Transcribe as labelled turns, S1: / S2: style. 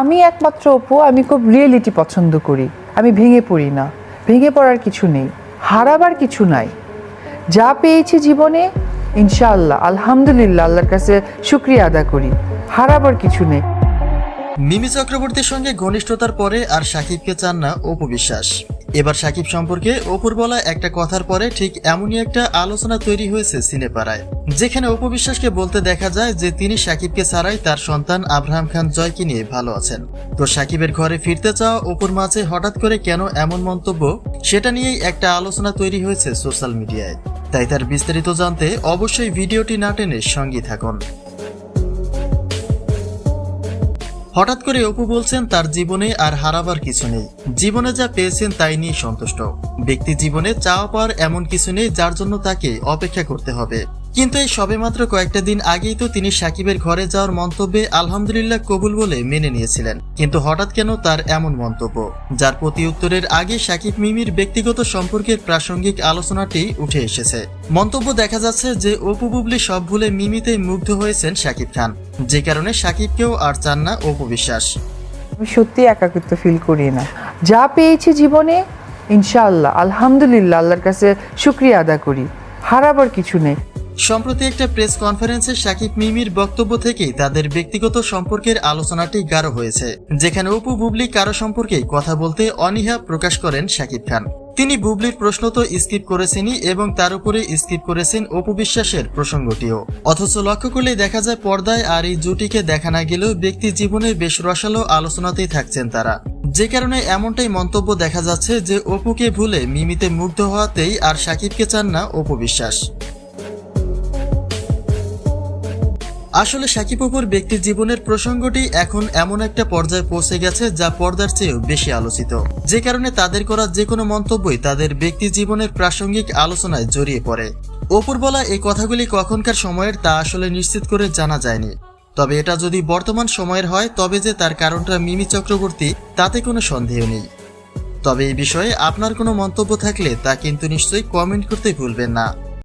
S1: আমি একমাত্র অপু, আমি খুব রিয়েলিটি পছন্দ করি। আমি ভেঙে পড়ি না। ভেঙে পড়ার কিছু নেই। হারাবার কিছু নাই। যা পেয়েছি জীবনে, ইনশাআল্লাহ, আলহামদুলিল্লাহ, আল্লাহর কাছে শুক্রিয়া আদা করি। হারাবার কিছু নেই।
S2: মিমি চক্রবর্তীর সঙ্গে ঘনিষ্ঠতার পরে আর সাকিবকে চান না অপু বিশ্বাস। এবার সাকিব সম্পর্কে অপুর বলা একটা কথার পরে ঠিক এমনই একটা আলোচনা তৈরি হয়েছে সিনেপাড়ায়, যেখানে অপু বিশ্বাসকে বলতে দেখা যায় যে তিনি সাকিবকে ছাড়াই তার সন্তান আব্রাহাম খান জয়কে নিয়ে ভালো আছেন। তো সাকিবের ঘরে ফিরতে চাওয়া অপুর মাঝে হঠাৎ করে কেন এমন মন্তব্য, সেটা নিয়েই একটা আলোচনা তৈরি হয়েছে সোশ্যাল মিডিয়ায়। তাই তার বিস্তারিত জানতে অবশ্যই ভিডিওটি না টেনে সঙ্গী থাকুন। হঠাৎ করে অপু বলছেন, তার জীবনে আর হারাবার কিছু নেই। জীবনে যা পেয়েছেন তাই নিয়ে সন্তুষ্ট। ব্যক্তি জীবনে চাওয়া পাওয়ার এমন কিছু নেই যার জন্য তাকে অপেক্ষা করতে হবে। কিন্তু এই সবেমাত্র কয়েকটা দিন আগেই তো তিনি সাকিবের ঘরে যাওয়ার মন্তব্যে আলহামদুলিল্লাহ কবুল বলে মেনে নিয়েছিলেন। কিন্তু হঠাৎ কেন তার এমন মন্তব্য? যার প্রতি উত্তরের আগে সাকিব মিমির ব্যক্তিগত সম্পর্কের প্রাসঙ্গিক আলোচনাটি উঠে এসেছে। মন্তব্য দেখা যাচ্ছে যে অপু বুবলি সব ভুলে মিমিতেই মুগ্ধ হয়েছেন সাকিব খান। যে কারণে সাকিবকেও আর চান না অপু বিশ্বাস।
S1: আমি সত্যি একাকিত্ব ফিল করি না। যা পেয়েছি জীবনে, ইনশাআল্লাহ, আলহামদুলিল্লাহ, আল্লাহর কাছে শুক্রিয়া আদা করি। হারাবার কিছু নেই।
S2: সম্প্রতি একটা প্রেস কনফারেন্সে সাকিব মিমির বক্তব্য থেকেই তাদের ব্যক্তিগত সম্পর্কের আলোচনাটি গাঢ় হয়েছে, যেখানে অপু বুবলি কারও সম্পর্কে কথা বলতে অনীহা প্রকাশ করেন সাকিব খান। তিনি বুবলির প্রশ্ন তো স্কিপ করেছেনই এবং তার উপরে স্কিপ করেছেন অপু বিশ্বাসের প্রসঙ্গটিও। অথচ লক্ষ্য করলে দেখা যায় পর্দায় আর এই জুটিকে দেখা না গেলেও ব্যক্তি জীবনে বেশ রসালো আলোচনাতেই থাকছেন তারা। যে কারণে এমনটাই মন্তব্য দেখা যাচ্ছে যে অপুকে ভুলে মিমিতে মুগ্ধ হওয়াতেই আর সাকিবকে চান না অপু বিশ্বাস। আসলে সাকিব অপুর ব্যক্তি জীবনের প্রসঙ্গটি এখন এমন একটা পর্যায়ে পৌঁছে গেছে যা পর্দার চেয়েও বেশি আলোচিত। যে কারণে তাদের করা যে কোনো মন্তব্যই তাদের ব্যক্তি জীবনের প্রাসঙ্গিক আলোচনায় জড়িয়ে পড়ে। অপুর বলা এই কথাগুলি কখনকার সময়ের তা আসলে নিশ্চিত করে জানা যায়নি। তবে এটা যদি বর্তমান সময়ের হয়, তবে যে তার কারণটা মিমি চক্রবর্তী, তাতে কোনো সন্দেহ নেই। তবে এই বিষয়ে আপনার কোনো মন্তব্য থাকলে তা কিন্তু নিশ্চয়ই কমেন্ট করতে ভুলবেন না।